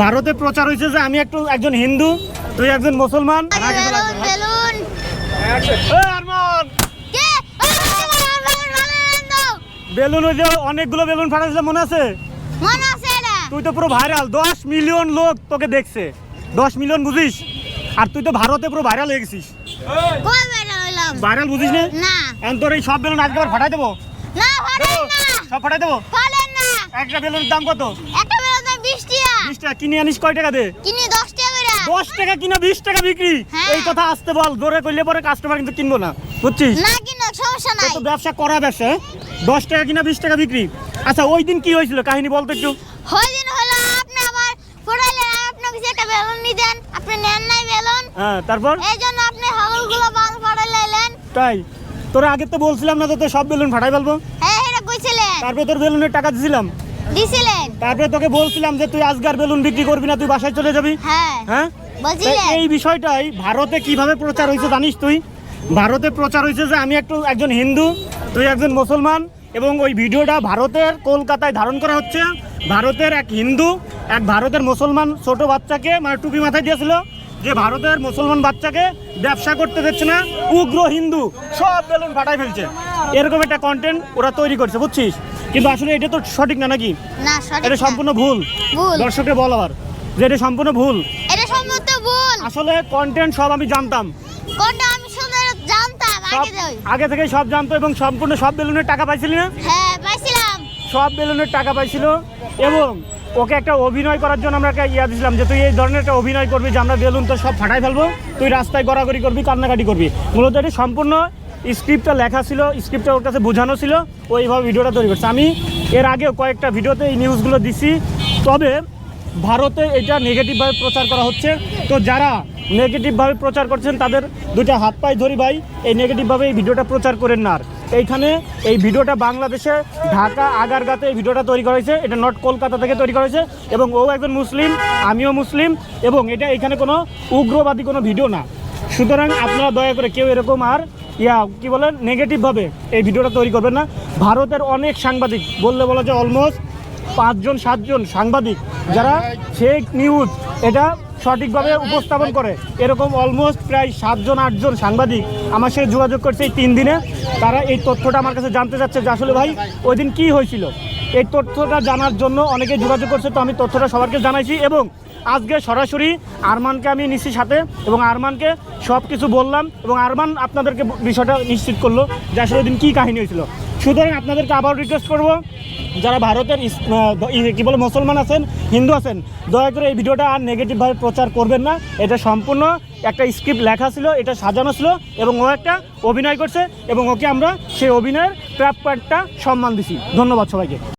ভারতে প্রচার হয়েছে যে আমি একটু একজন হিন্দু তুই একজন মুসলমান। বেলুন ওই যে অনেকগুলো বেলুন ফাটাইছিল মনে আছে? মনে আছে তুই তো পুরো ভাইরাল দশ মিলিয়ন লোক তোকে দেখছে। দশ মিলিয়ন বুঝিস? আর তুই তো ভারতে পুরো ভাইরাল হয়ে গেছিস। ভাইরাল বুঝিস না? এখন তোর এই সব বেলুন আজকে ফাটাই দেবো? সব ফাটাই দেবো? একটা বেলুনের দাম কত? একটা 20 টাকা কিনে আনিস কয় টাকা দে? কিনি 10 টাকা করে দশ টাকা কিনা বিশ টাকা বিক্রি। হ্যাঁ। এই কথা আসতে বল জোরে করলে পরে কাস্টমার কিন্তু কিনবো না। বুঝছিস? না কিনো সমস্যা নাই। তো ব্যবসা করা ব্যবসা হ্যাঁ? দশ টাকা কিনা বিশ টাকা বিক্রি। আচ্ছা ওই দিন কি হয়েছিল? কাহিনী একটু। হইদিন হলো আপনি আবার পড়াইলেন আপনি কিছু একটা বেলুন নিতেন আপনি নেন নাই বেলুন। হ্যাঁ তারপর? এই জন্য আপনি হাগলগুলো বাল তাই? তোরা আগে তো বলছিলাম না তো সব বেলুন ফাটাই ফেলব। হ্যাঁ এটা কইছিলেন। তারপরে তোর বেলুনের টাকা দিছিলাম। দিছিলেন। তারপরে তোকে বলছিলাম যে তুই আজকার বেলুন বিক্রি করবি না তুই বাসায় চলে যাবি? হ্যাঁ হ্যাঁ? এই বিষয়টাই ভারতে কীভাবে প্রচার হয়েছে জানিস তুই? ভারতে প্রচার হয়েছে যে আমি একটু একজন হিন্দু তুই একজন মুসলমান এবং ওই ভিডিওটা ভারতের কলকাতায় ধারণ করা হচ্ছে। ভারতের এক হিন্দু এক ভারতের মুসলমান ছোট বাচ্চাকে মানে টুপি মাথায় দিয়েছিল যে ভারতের মুসলমান বাচ্চাকে ব্যবসা করতে দিচ্ছে না উগ্র হিন্দু সব বেলুন ফাটাই ফেলছে। এরকম একটা কন্টেন্ট ওরা তৈরি করছে বুঝছিস? কিন্তু আসলে এটা তো সঠিক না নাকি? না সঠিক এটা সম্পূর্ণ ভুল। ভুল। দর্শককে বল আবার যে এটা সম্পূর্ণ ভুল। এটা সম্মত ভুল। আসলে কন্টেন্ট সব আমি জানতাম। কোনটা আমি শুধু জানতাম আগে যাই আগে থেকে সব জানতো এবং সম্পূর্ণ সব বেলুনের টাকা পাইছিলি না? হ্যাঁ পাইছিলাম। সব বেলুনের টাকা পাইছিল এবং ওকে একটা অভিনয় করার জন্য আমরা একটা ইয়া দিয়েছিলাম যে তুই এই ধরনের একটা অভিনয় করবি যে আমরা বেলুন তো সব ফাটাই ফেলব তুই রাস্তায় গড়াগড়ি করবি কান্নাকাটি করবি। মূলত এটি সম্পূর্ণ স্ক্রিপ্টটা লেখা ছিল, স্ক্রিপ্টটা ওর কাছে বোঝানো ছিল, ও এইভাবে ভিডিওটা তৈরি করছে। আমি এর আগেও কয়েকটা ভিডিওতে এই নিউজগুলো দিছি, তবে ভারতে এটা নেগেটিভভাবে প্রচার করা হচ্ছে। তো যারা নেগেটিভভাবে প্রচার করছেন, তাদের দুটা হাত পায়ে ধরি ভাই, এই নেগেটিভভাবে এই ভিডিওটা প্রচার করেন না আর। এইখানে এই ভিডিওটা বাংলাদেশে ঢাকা, আগারগাতে এই ভিডিওটা তৈরি করা হয়েছে, এটা নট কলকাতা থেকে তৈরি করা হয়েছে, এবং ও একজন মুসলিম, আমিও মুসলিম, এবং এটা এখানে কোনো উগ্রবাদী কোনো ভিডিও না। সুতরাং আপনারা দয়া করে কেউ এরকম আর ইয়া, কি বলেন নেগেটিভভাবে এই ভিডিওটা তৈরি করবেন না। ভারতের অনেক সাংবাদিক, বললে বলা যায় অলমোস্ট পাঁচজন, সাতজন সাংবাদিক, যারা ফেক নিউজ এটা সঠিকভাবে উপস্থাপন করে। এরকম অলমোস্ট প্রায় সাতজন, আটজন সাংবাদিক আমার সাথে যোগাযোগ করছে এই তিন দিনে। তারা এই তথ্যটা আমার কাছে জানতে চাচ্ছে যে আসলে ভাই, ওই দিন কী হয়েছিল? এই তথ্যটা জানার জন্য অনেকে যোগাযোগ করছে, তো আমি তথ্যটা সবাইকে জানাইছি এবং আজকে সরাসরি আরমানকে আমি নিচ্ছি সাথে এবং আরমানকে সব কিছু বললাম এবং আরমান আপনাদেরকে বিষয়টা নিশ্চিত করল যে আসলে দিন কী কাহিনী হয়েছিল। সুতরাং আপনাদেরকে আবার রিকোয়েস্ট করব, যারা ভারতের কি বলে, মুসলমান আছেন, হিন্দু আছেন, দয়া করে এই ভিডিওটা আর নেগেটিভভাবে প্রচার করবেন না। এটা সম্পূর্ণ একটা স্ক্রিপ্ট লেখা ছিল, এটা সাজানো ছিল এবং ও একটা অভিনয় করছে এবং ওকে আমরা সেই অভিনয়ের প্রাপ্যটা সম্মান দিছি। ধন্যবাদ সবাইকে।